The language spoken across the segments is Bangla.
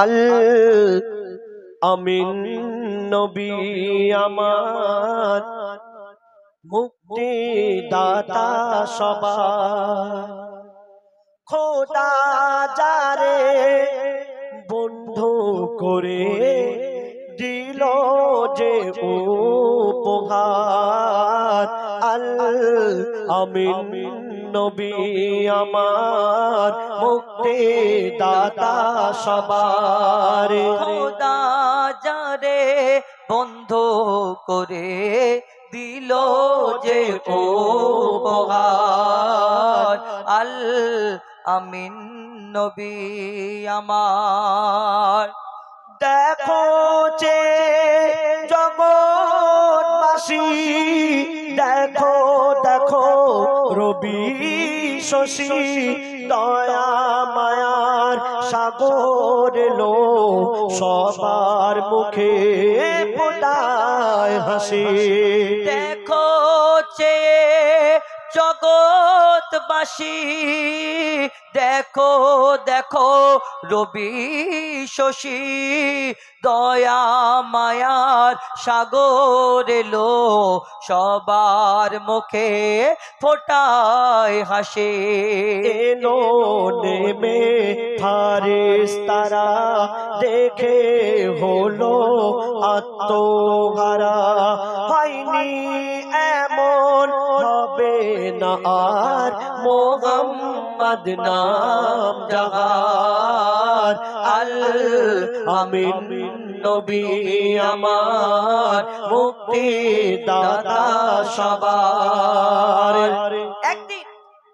আল আমিন নবী আমার মুক্তি দাতা সবার। খোদা যারে বন্ধু করে দিল যে উপহার আল আমিন, নবী আমার মুক্তি দাতা সবার যারে বন্ধ করে দিল যে উপহার, আল আমিন, নবী আমার। দেখো যে জগৎবাসী দেখো দেখো, রবি শশী, দয়া মায়ার সাগর এলো, সবার মুখে ফোটায় হাসি। দেখো চে জগৎবাসী দেখো দেখো, রবি শশী, দয়া মায়ার সাগর এলো। সবার মুখে ফোটায় হাসে। এলো নেমে ফারিস তারা, দেখে হলো আত্মহারা। হয়নি এমন হবে না আর, মোহাম্মদ নাম জাহার আল আমিন নবী আমার, মুক্তি দাতা সবার। একদিন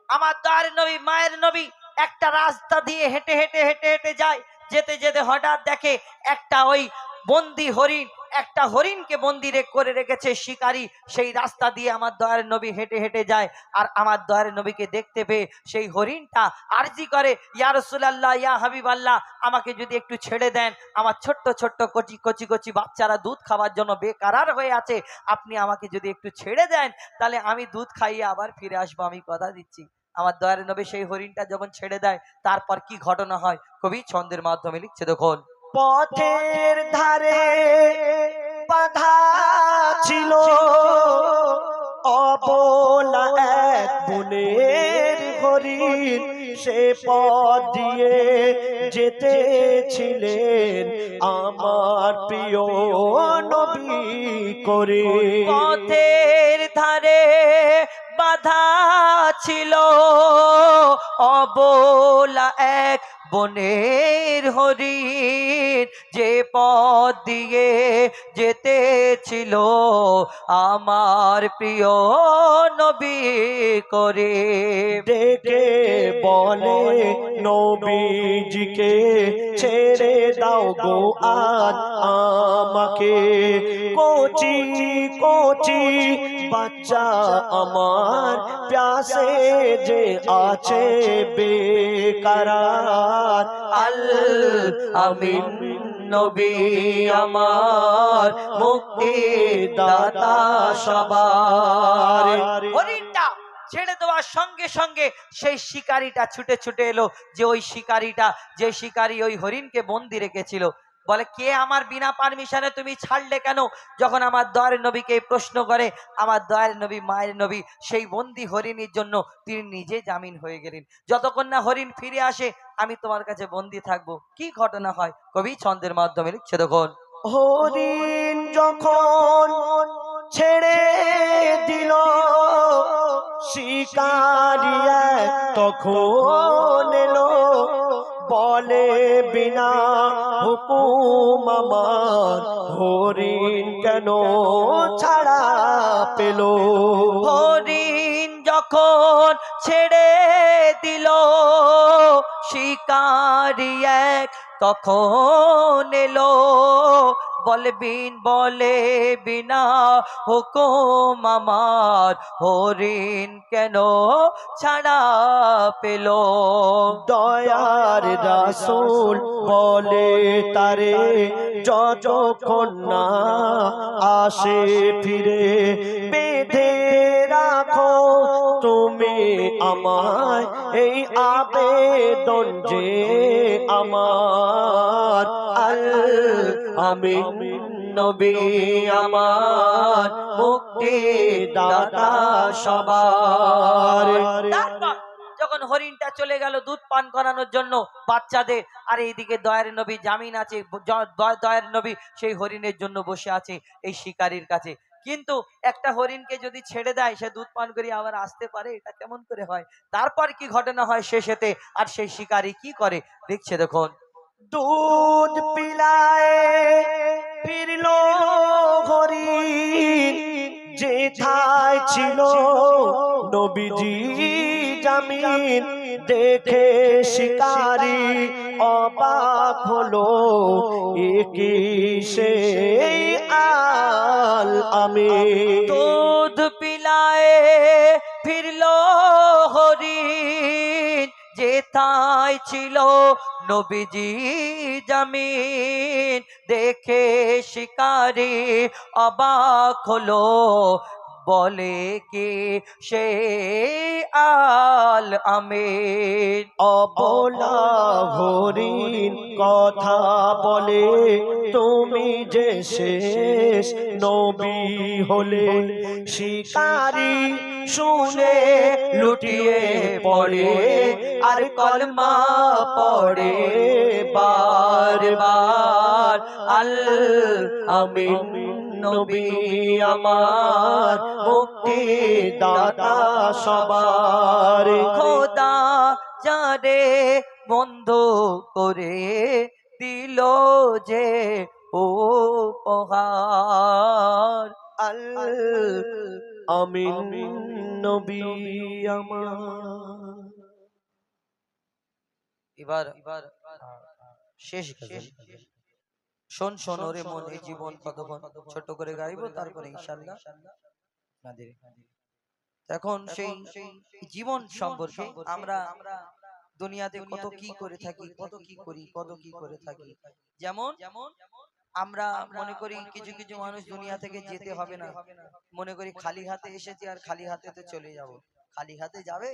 আমার দয়ার নবী, মায়ের নবী একটা রাস্তা দিয়ে হেঁটে হেঁটে হেঁটে হেঁটে যায়। যেতে যেতে হঠাৎ দেখে একটা ওই বন্দি হরিণ একটা হরিণকে মন্দিরে করে রেখেছে শিকারী, সেই রাস্তা দিয়ে আমার দয়ার নবী হেঁটে হেঁটে যায়। আর আমার দয়ার নবীকে দেখতে পেয়ে সেই হরিণটা আরজি করে, ইয়া রসুলাল্লাহ, ইয়া হাবিব আল্লাহ আমাকে যদি একটু ছেড়ে দেন। আমার ছোট্ট ছোট্ট, কচি কচি কচি বাচ্চারা দুধ খাওয়ার জন্য বেকারার হয়ে আছে। আপনি আমাকে যদি একটু ছেড়ে দেন, তাহলে আমি দুধ খাইয়ে আবার ফিরে আসব। আমি কথা দিচ্ছি। আমার দয়ার নবী সেই হরিণটা যখন ছেড়ে দেয়, তারপর কি ঘটনা হয়? কবি ছন্দের মাধ্যমে লিখছে, দেখুন। পথের ধারে বাধা ছিল। অবলা এক বনের হরিণ সে পথ দিয়ে যেতেছিলেন আমার প্রিয় নবী করে। পথের ধারে বাধা ছিল। অবলা এক বনের হরিণ যে পথ দিয়ে যেতে ছিল, আমার প্রিয় নবী করে। ডেকে বলে নবীজিকে ছেড়ে দাও গো আজ আমাকে। কোচি কোচি বাচ্চা আমার প্যাসে যে আছে বেকারার আল আমিন, নবী আমার মুক্তি দাতা সবার। হরিণটা ছেড়ে দেওয়ার সঙ্গে সঙ্গে সেই শিকারিটা ছুটে ছুটে এলো, যে ওই শিকারিটা, যে শিকারি ওই হরিণকে বন্দি রেখেছিল বলে, কে আমার বিনা পারমিশনে তুমি ছাড়লে কেন? যখন আমার দয়ের নবীকে প্রশ্ন করে, আমার দয়ের নবী, মায়ের নবী, সেই বন্দি হরিণীর জন্য তিনি নিজে জামিন হয়ে গেলেন। যতক্ষণ না হরিণ ফিরে আসে, আমি তোমার কাছে বন্দি থাকব। কি ঘটনা হয়? কবি ছন্দের মাধ্যমে লিখছে, দেখুন। হরিণ যখন ছেড়ে দিল শিকারি এক তখন এলো বলে বিনা হুকুম আমার। হরিণ কেন ছাড়া পেল? হরিণ যখন ছেড়ে দিল, শিকারি এক তখন এলো। বলবিন বলে বিনা হুকুম আমার। হরিণ কেন ছাড়া পেল? দয়ার রাসুল বলে তারে যতক্ষণ না আসে ফিরে আমায় এই আবেদন যে আমার। আল আমিন নবী আমার মুক্তি দাতা সবার যখন হরিণটা চলে গেল দুধ পান করানোর জন্য বাচ্চাদের, আর এইদিকে দয়ার নবী জামিন আছে দয়ার নবী সেই হরিণের জন্য বসে আছে এই শিকারীর কাছে। কিন্তু একটা হরিণকে যদি ছেড়ে দেয়, সে দুধ পান করে আবার আসতে পারে, এটা কেমন করে হয়? তারপর কি ঘটনা হয় শেষেতে আর সেই শিকারী কি করে? দেখছে দেখুন। দুধ পিলায় ফিরল হরিণ ছিল নবীজি জামিন। দেখে শিকারি অবাক হলো একি সে আমি দুধ পিলায় ফিরলো হরিণ যেথায় ছিল নবীজি জামিন। দেখে শিকারি অবাক হলো বলে কে? সে আল আমিন। অবলা হরিণ কথা বলে, তুমি যে শেষ নবী হলে, শিকারি শুনে লুটিয়ে পড়ে, আর কলমা পড়ে বার বার আল আমিন। নবী আমার মুক্তি দাতা সবার। খোদা যারে বন্ধ করে দিল যে ও পহার আল আমিন নবী আমার। এবার এবার শেষ গজল শোন শোন ওরে মন এই জীবন কতক্ষণ ছোট করে গাইবো তারপরে ইনশাআল্লাহ আপনাদের এখন সেই জীবন সম্পর্কে আমরা দুনিয়াতে কত কি করে থাকি কত কি করি কত কি করে থাকি। যেমন আমরা মনে করি কিছু কিছু মানুষ দুনিয়া থেকে যেতে হবে না। মনে করি খালি হাতে এসেছি আর খালি হাতে তো চলে যাব। খালি হাতে যাবে।